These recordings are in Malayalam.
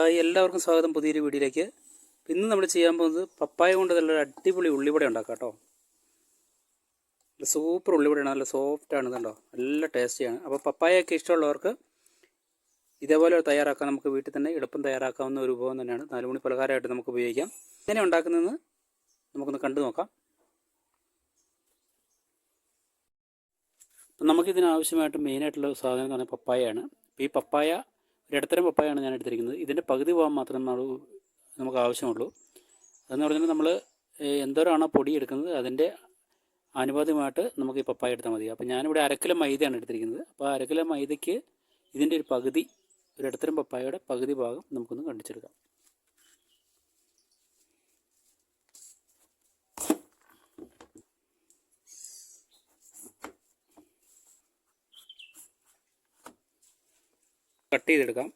എല്ലാവർക്കും സ്വാഗതം പുതിയൊരു വീഡിയോയിലേക്ക്. ഇന്ന് നമ്മൾ ചെയ്യാൻ പോകുന്നത് പപ്പായ കൊണ്ട് നല്ലൊരു അടിപൊളി ഉള്ളിവട ഉണ്ടാക്കാം കേട്ടോ. സൂപ്പർ ഉള്ളിവടയാണ് നല്ല സോഫ്റ്റ് ആണ് ഇതുണ്ടോ നല്ല ടേസ്റ്റിയാണ് അപ്പോൾ പപ്പായൊക്കെ ഇഷ്ടമുള്ളവർക്ക് ഇതേപോലെ തയ്യാറാക്കാൻ നമുക്ക് വീട്ടിൽ തന്നെ എളുപ്പം തയ്യാറാക്കാവുന്ന ഒരു വിഭവം തന്നെയാണ്. നാലുമണി പലഹാരമായിട്ട് നമുക്ക് ഉപയോഗിക്കാം. എങ്ങനെ ഉണ്ടാക്കുന്നതെന്ന് നമുക്കൊന്ന് കണ്ടു നോക്കാം. നമുക്കിതിനാവശ്യമായിട്ട് മെയിനായിട്ടുള്ള സാധനം എന്ന് പറഞ്ഞാൽ പപ്പായയാണ്. ഈ പപ്പായ ഇടത്തരം പപ്പായാണ് ഞാൻ എടുത്തിരിക്കുന്നത്. ഇതിന്റെ പകുതി ഭാഗം മാത്രമേ നമുക്ക് ആവശ്യമുള്ളൂ. അതെന്ന് പറഞ്ഞാൽ നമ്മൾ എന്തോരാണോ പൊടി എടുക്കുന്നത് അതിന്റെ അനുപാതമായിട്ട് നമുക്ക് ഈ പപ്പായ എടുത്താൽ മതി. അപ്പോൾ ഞാനിവിടെ അരക്കിലോ മൈദയാണ് എടുത്തിരിക്കുന്നത്. അപ്പോൾ അരക്കിലോ മൈദയ്ക്ക് ഇതിന്റെ ഒരു പകുതി ഒരു ഇടത്തരം പപ്പായയുടെ പകുതി ഭാഗം നമുക്കൊന്ന് കണ്ടിച്ചെടുക്കാം. കട്ട് ചെയ്തെടുക്കാം.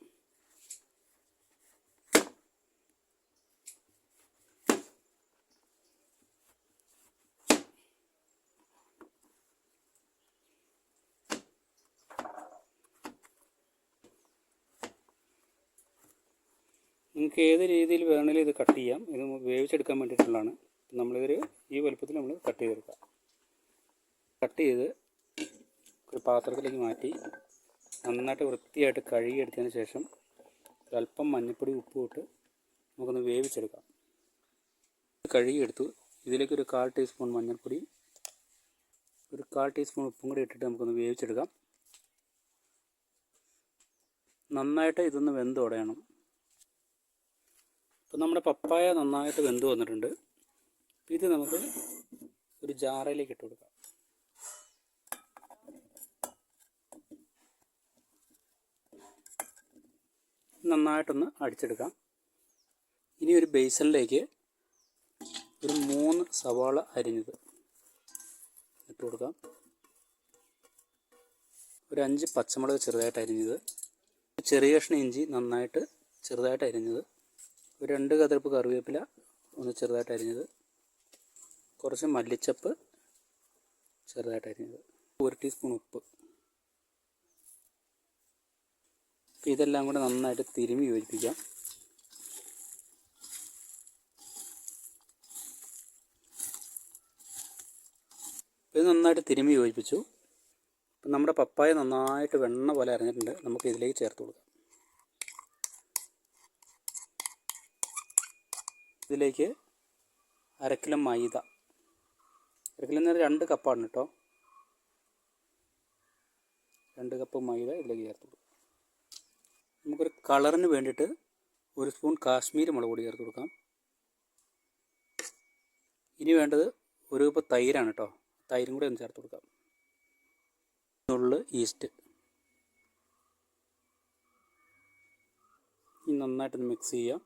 നിങ്ങൾക്ക് ഏത് രീതിയിൽ വേണമെങ്കിലും ഇത് കട്ട് ചെയ്യാം. ഇത് വേവിച്ചെടുക്കാൻ വേണ്ടിയിട്ടുള്ളതാണ്. നമ്മളിതൊരു ഈ വലുപ്പത്തിൽ നമ്മൾ കട്ട് ചെയ്തെടുക്കാം. കട്ട് ചെയ്ത് ഒരു പാത്രത്തിലേക്ക് മാറ്റി നന്നായിട്ട് വൃത്തിയായിട്ട് കഴുകിയെടുത്തതിന് ശേഷം അല്പം മഞ്ഞൾപ്പൊടി ഉപ്പും ഇട്ട് നമുക്കൊന്ന് വേവിച്ചെടുക്കാം. കഴുകിയെടുത്തു. ഇതിലേക്ക് ഒരു കാൽ ടീസ്പൂൺ മഞ്ഞൾപ്പൊടി ഒരു കാൽ ടീസ്പൂൺ ഉപ്പും കൂടി ഇട്ടിട്ട് നമുക്കൊന്ന് വേവിച്ചെടുക്കാം. നന്നായിട്ട് ഇതൊന്ന് വെന്ത് ഉടയണം ഇപ്പം നമ്മുടെ പപ്പായ നന്നായിട്ട് വെന്ത് വന്നിട്ടുണ്ട്. ഇത് നമുക്ക് ഒരു ജാറയിലേക്ക് ഇട്ട് കൊടുക്കാം. നന്നായിട്ടൊന്ന് അടിച്ചെടുക്കാം. ഇനി ഒരു ബേസണിലേക്ക് ഒരു മൂന്ന് സവാള അരിഞ്ഞത് ഇട്ട് കൊടുക്കാം. ഒരു അഞ്ച് പച്ചമുളക് ചെറുതായിട്ട് അരിഞ്ഞത് ചെറിയ കഷ്ണം ഇഞ്ചി നന്നായിട്ട് ചെറുതായിട്ട് അരിഞ്ഞത് ഒരു രണ്ട് കതിർപ്പ് കറിവേപ്പില ഒന്ന് ചെറുതായിട്ട് അരിഞ്ഞത് കുറച്ച് മല്ലിച്ചപ്പ് ചെറുതായിട്ട് അരിഞ്ഞത് ഒരു ടീസ്പൂൺ ഉപ്പ്. ഇതെല്ലാം കൂടെ നന്നായിട്ട് തിരുമി യോജിപ്പിക്കാം. ഇത് നന്നായിട്ട് തിരുമി യോജിപ്പിച്ചു. അപ്പം നമ്മുടെ പപ്പായ നന്നായിട്ട് വെണ്ണ പോലെ അരഞ്ഞിട്ടുണ്ട്. നമുക്ക് ഇതിലേക്ക് ചേർത്ത് കൊടുക്കാം. ഇതിലേക്ക് അരക്കിലോ മൈദ. അരക്കിലോ നേരം രണ്ട് കപ്പാണ് കേട്ടോ. രണ്ട് കപ്പ് മൈദ ഇതിലേക്ക് ചേർത്ത് കൊടുക്കും. നമുക്കൊരു കളറിന് വേണ്ടിയിട്ട് ഒരു സ്പൂൺ കാശ്മീരി മുളക് പൊടി ചേർത്ത് കൊടുക്കാം. ഇനി വേണ്ടത് ഒരു കപ്പ് തൈരാണ് കേട്ടോ തൈരും കൂടി ഒന്ന് ചേർത്ത് കൊടുക്കാം. നുള്ള് ഈസ്റ്റ്. ഇനി നന്നായിട്ടൊന്ന് മിക്സ് ചെയ്യാം.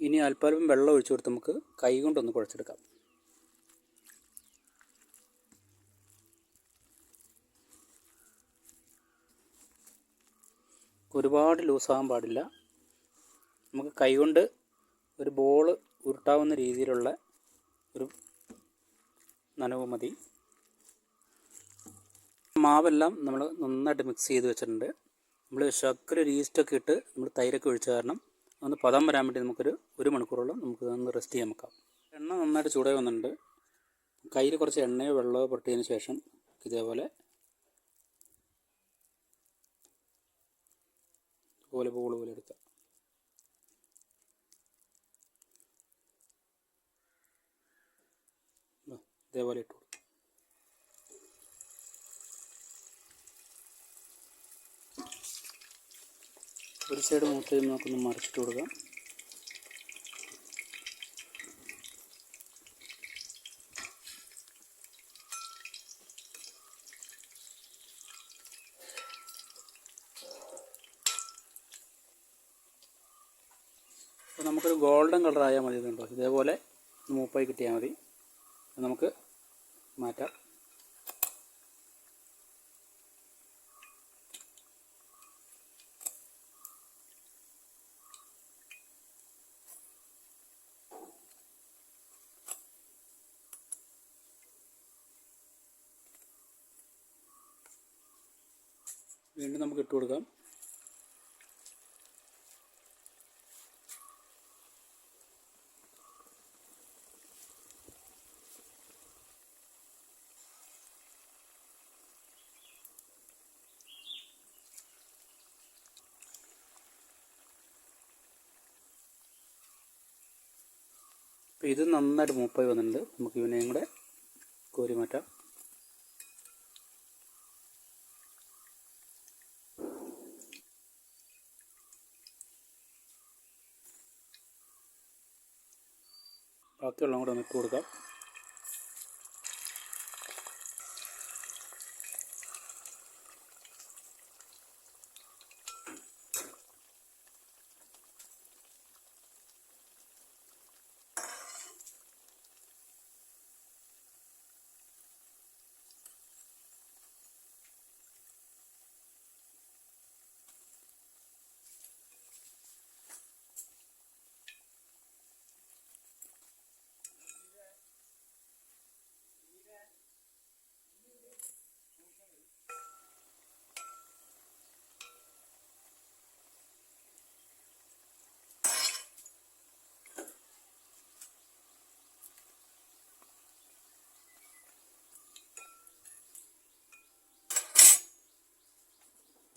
ഇനി അല്പാൽപ്പം വെള്ളം ഒഴിച്ചു കൊടുത്ത് നമുക്ക് കൈ കൊണ്ടൊന്ന് കുഴച്ചെടുക്കാം. ഒരുപാട് ലൂസാകാൻ പാടില്ല. നമുക്ക് കൈകൊണ്ട് ഒരു ബോൾ ഉരുട്ടാവുന്ന രീതിയിലുള്ള ഒരു നനവ് മതി. മാവെല്ലാം നമ്മൾ നന്നായിട്ട് മിക്സ് ചെയ്ത് വെച്ചിട്ടുണ്ട്. നമ്മൾ ശർക്കര ഒരു ഈസ്റ്റൊക്കെ ഇട്ട് നമ്മൾ തൈരൊക്കെ ഒഴിച്ച കാരണം ഒന്ന് പതം വരാൻ വേണ്ടി നമുക്കൊരു ഒരു മണിക്കൂറോളം നമുക്ക് ഒന്ന് റെസ്റ്റ് ചെയ്യാൻ വെക്കാം. എണ്ണ നന്നായിട്ട് ചൂടായി വന്നിട്ടുണ്ട്. കയ്യിൽ കുറച്ച് എണ്ണയോ വെള്ളമോ പൊട്ടിയതിന് ശേഷം ഇതേപോലെ പോലെ ബോൾ പോലെ എടുത്ത. ഇതേപോലെ ഇട്ടു ഒരു സൈഡ് മൂത്ത് നമുക്കൊന്ന് മറിച്ചിട്ട് കൊടുക്കാം. അപ്പോൾ നമുക്കൊരു ഗോൾഡൻ കളറായാൽ മതി കേട്ടോ ഇതേപോലെ മൂപ്പായി കിട്ടിയാൽ മതി. നമുക്ക് മാറ്റാം. വീണ്ടും നമുക്ക് ഇട്ട് കൊടുക്കാം. അപ്പോൾ ഇത് നന്നായിട്ട് മൂപ്പായി വന്നിട്ടുണ്ട്. നമുക്ക് ഇവനെയും കൂടെ കോരി മാറ്റാം. ബാക്കിയുള്ള കൂടെ ഒന്ന് ഇട്ട് കൊടുക്കാം.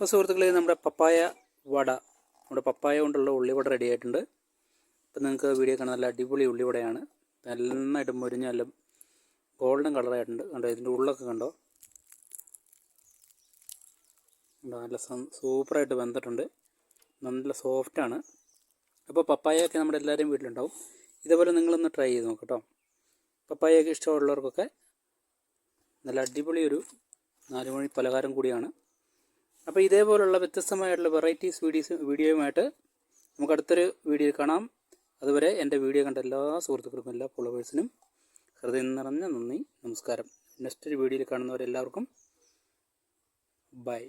അപ്പോൾ സുഹൃത്തുക്കളെ നമ്മുടെ പപ്പായ വട. നമ്മുടെ പപ്പായ കൊണ്ടുള്ള ഉള്ളിവട റെഡി ആയിട്ടുണ്ട്. അപ്പോൾ നിങ്ങൾക്ക് വീഡിയോ കാണാൻ നല്ല അടിപൊളി ഉള്ളിവടയാണ്. നന്നായിട്ട് മുരിഞ്ഞ നല്ല ഗോൾഡൻ കളറായിട്ടുണ്ട് കണ്ടോ ഇതിന്റെ ഉള്ളൊക്കെ കണ്ടോ? നല്ല സൂപ്പറായിട്ട് വെന്തിട്ടുണ്ട്. നല്ല സോഫ്റ്റാണ് അപ്പോൾ പപ്പായൊക്കെ നമ്മുടെ എല്ലാവരും വീട്ടിലുണ്ടാവും. ഇതേപോലെ നിങ്ങളൊന്ന് ട്രൈ ചെയ്ത് നോക്കട്ടോ പപ്പായൊക്കെ ഇഷ്ടമുള്ളവർക്കൊക്കെ നല്ല അടിപൊളി ഒരു നാലുമണി പലഹാരം കൂടിയാണ്. അപ്പോൾ ഇതേപോലുള്ള വ്യത്യസ്തമായിട്ടുള്ള വെറൈറ്റീസ് വീഡിയോസ് വീഡിയോയുമായിട്ട് നമുക്ക് അടുത്തൊരു വീഡിയോ കാണാം. അതുവരെ എന്റെ വീഡിയോ കണ്ട എല്ലാ സുഹൃത്തുക്കൾക്കും എല്ലാ ഫോളോവേഴ്സിനും ഹൃദയം നിറഞ്ഞ നന്ദി നമസ്കാരം. നെക്സ്റ്റ് വീഡിയോയിൽ കാണുന്നവരെല്ലാവർക്കും ബൈ